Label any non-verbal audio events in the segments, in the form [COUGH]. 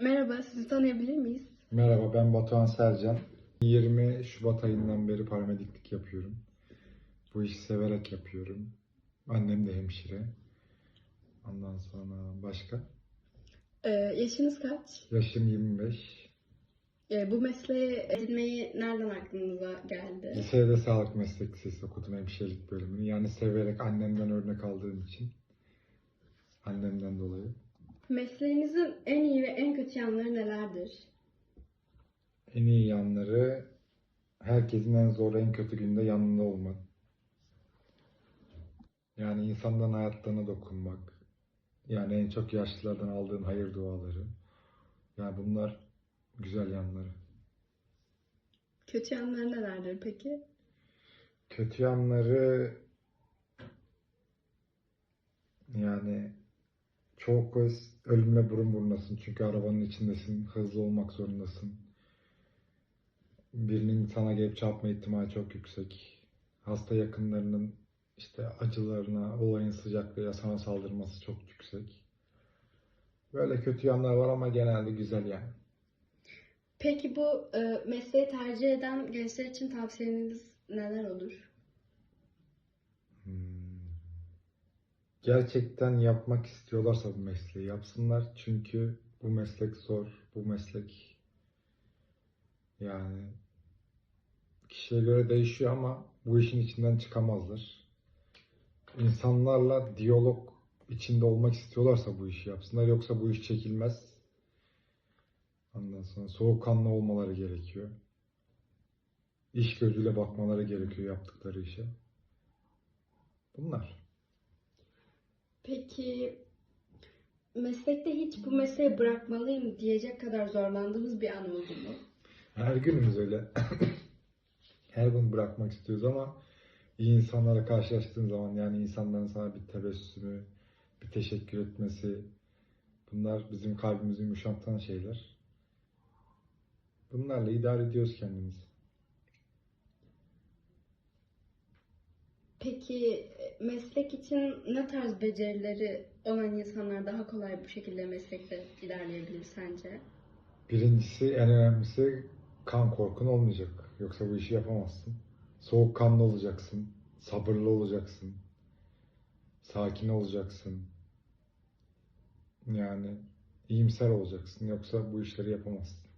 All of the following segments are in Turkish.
Merhaba, sizi tanıyabilir miyiz? Merhaba ben Batuhan Sercan. 20 Şubat ayından beri paramediklik yapıyorum. Bu işi severek yapıyorum. Annem de hemşire. Ondan sonra başka. Ee, yaşınız kaç? Yaşım 25. Ee, bu mesleği edinmeyi nereden aklınıza geldi? Lisede sağlık meslek lisesi okudum hemşirelik bölümünü. Yani severek annemden örnek aldığım için. Annemden dolayı. Mesleğinizin en iyi ve en kötü yanları nelerdir? En iyi yanları herkesin en zor, en kötü günde yanında olmak. Yani insanların hayatlarına dokunmak. Yani en çok yaşlılardan aldığın hayır duaları. Yani bunlar güzel yanları. Kötü yanları nelerdir peki? Kötü yanları yani çok kez ölümle burun burunasın. Çünkü arabanın içindesin, hızlı olmak zorundasın. Birinin sana gelip çarpma ihtimali çok yüksek. Hasta yakınlarının işte acılarına, olayın sıcaklığıyla sana saldırması çok yüksek. Böyle kötü yanlar var ama genelde güzel yani. Peki bu e, mesleği tercih eden gençler için tavsiyeniz neler olur? Gerçekten yapmak istiyorlarsa bu mesleği yapsınlar. Çünkü bu meslek zor. Bu meslek yani kişiye göre değişiyor ama bu işin içinden çıkamazlar. İnsanlarla diyalog içinde olmak istiyorlarsa bu işi yapsınlar. Yoksa bu iş çekilmez. Ondan sonra soğukkanlı olmaları gerekiyor. İş gözüyle bakmaları gerekiyor yaptıkları işe. Bunlar. Peki meslekte hiç bu mesleği bırakmalıyım diyecek kadar zorlandığınız bir an oldu mu? Her günümüz öyle. [COUGHS] Her gün bırakmak istiyoruz ama iyi insanlara karşılaştığın zaman yani insanların sana bir tebessümü, bir teşekkür etmesi bunlar bizim kalbimizi yumuşatan şeyler. Bunlarla idare ediyoruz kendimizi. Peki e, meslek için ne tarz becerileri olan insanlar daha kolay bu şekilde meslekte ilerleyebilir sence? Birincisi en önemlisi kan korkun olmayacak. Yoksa bu işi yapamazsın. Soğukkanlı olacaksın. Sabırlı olacaksın. Sakin olacaksın. Yani iyimser olacaksın. Yoksa bu işleri yapamazsın.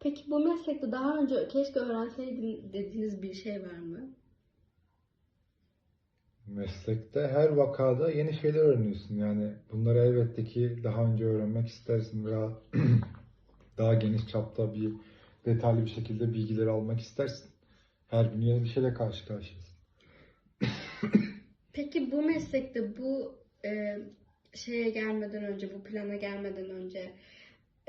Peki bu meslekte daha önce keşke öğrenseydim dediğiniz bir şey var mı? Meslekte her vakada yeni şeyler öğreniyorsun. Yani bunları elbette ki daha önce öğrenmek istersin veya [CLEARS THROAT] daha geniş çapta bir detaylı bir şekilde bilgileri almak istersin. Her gün yeni bir şeyle karşı karşıyasın. [CLEARS THROAT] Peki bu meslekte bu e, şeye gelmeden önce, bu plana gelmeden önce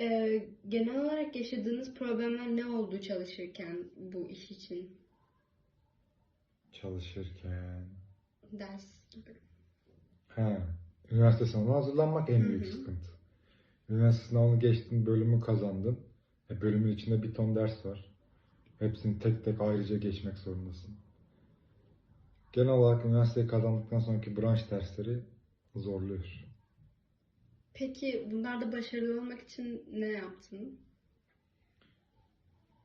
e, genel olarak yaşadığınız problemler ne oldu çalışırken bu iş için? Çalışırken. Ders gibi. He. Üniversite sınavına hazırlanmak en büyük Hı hı. sıkıntı. Üniversite sınavını geçtin, bölümü kazandın. E, bölümün içinde bir ton ders var. Hepsini tek tek ayrıca geçmek zorundasın. Genel olarak üniversiteyi kazandıktan sonraki branş dersleri zorluyor. Peki bunlarda başarılı olmak için ne yaptın?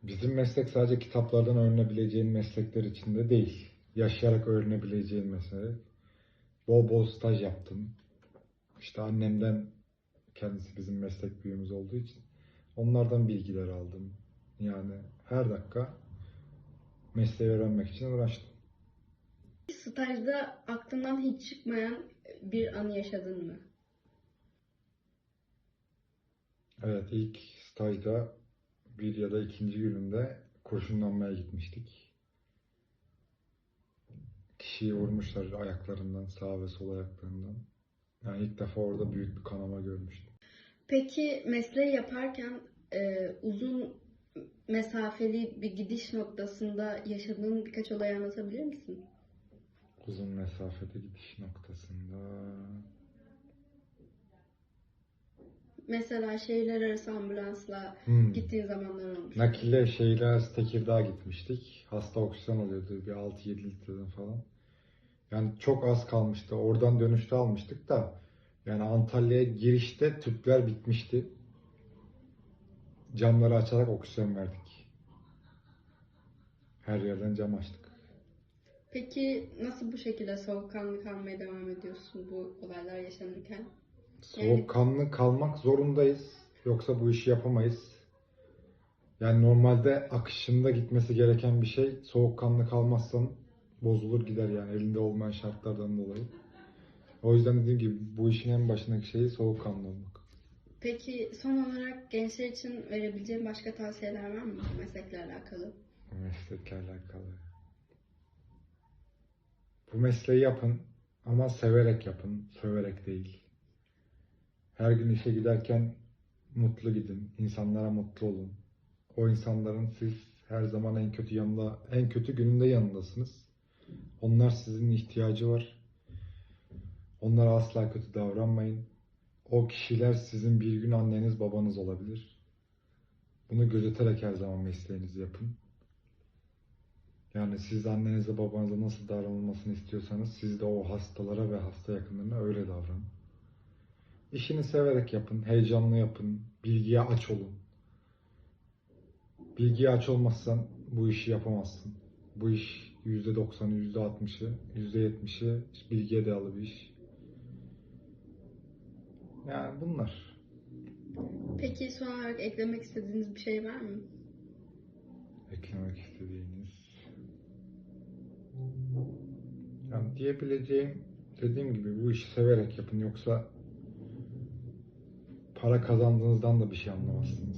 Bizim meslek sadece kitaplardan öğrenebileceğin meslekler içinde değil. Yaşayarak öğrenebileceğin meslek. Bol bol staj yaptım. İşte annemden kendisi bizim meslek büyüğümüz olduğu için onlardan bilgiler aldım. Yani her dakika mesleği öğrenmek için uğraştım. Stajda aklından hiç çıkmayan bir anı yaşadın mı? Evet ilk stajda bir ya da ikinci gününde kurşunlanmaya gitmiştik. Kişiyi vurmuşlar ayaklarından, sağ ve sol ayaklarından. Yani ilk defa orada büyük bir kanama görmüştüm. Peki mesleği yaparken e, uzun mesafeli bir gidiş noktasında yaşadığın birkaç olay anlatabilir misin? Uzun mesafede gidiş noktasında Mesela şehirler arası ambulansla Hmm. gittiğin zamanlar olmuş. nakille şehirler Tekirdağ'a gitmiştik. Hasta oksijen alıyordu bir 6-7 litreden falan. Yani çok az kalmıştı. Oradan dönüşte almıştık da Yani Antalya'ya girişte tüpler bitmişti. Camları açarak oksijen verdik. Her yerden cam açtık. Peki nasıl bu şekilde soğukkanlı kalmaya devam ediyorsun bu olaylar yaşanırken? Soğukkanlı kalmak zorundayız. Yoksa bu işi yapamayız. Yani normalde akışında gitmesi gereken bir şey soğukkanlı kalmazsan bozulur gider yani elinde olmayan şartlardan dolayı. O yüzden dediğim gibi bu işin en başındaki şeyi soğukkanlı olmak. Peki son olarak gençler için verebileceğin başka tavsiyeler var mı meslekle alakalı? Meslekle alakalı. Bu mesleği yapın ama severek yapın, söverek değil. Her gün işe giderken mutlu gidin, insanlara mutlu olun. O insanların siz her zaman en kötü yanında, en kötü gününde yanındasınız. Onlar sizin ihtiyacı var. Onlara asla kötü davranmayın. O kişiler sizin bir gün anneniz babanız olabilir. Bunu gözeterek her zaman mesleğinizi yapın. Yani siz annenize babanıza nasıl davranılmasını istiyorsanız siz de o hastalara ve hasta yakınlarına öyle davranın. İşini severek yapın, heyecanlı yapın, bilgiye aç olun. Bilgiye aç olmazsan bu işi yapamazsın. Bu iş %90'ı, %60'ı, %70'i bilgiye dayalı bir iş. Yani bunlar. Peki son olarak eklemek istediğiniz bir şey var mı? eklemek istediğiniz? Yani diyebileceğim dediğim gibi bu işi severek yapın yoksa para kazandığınızdan da bir şey anlamazsınız.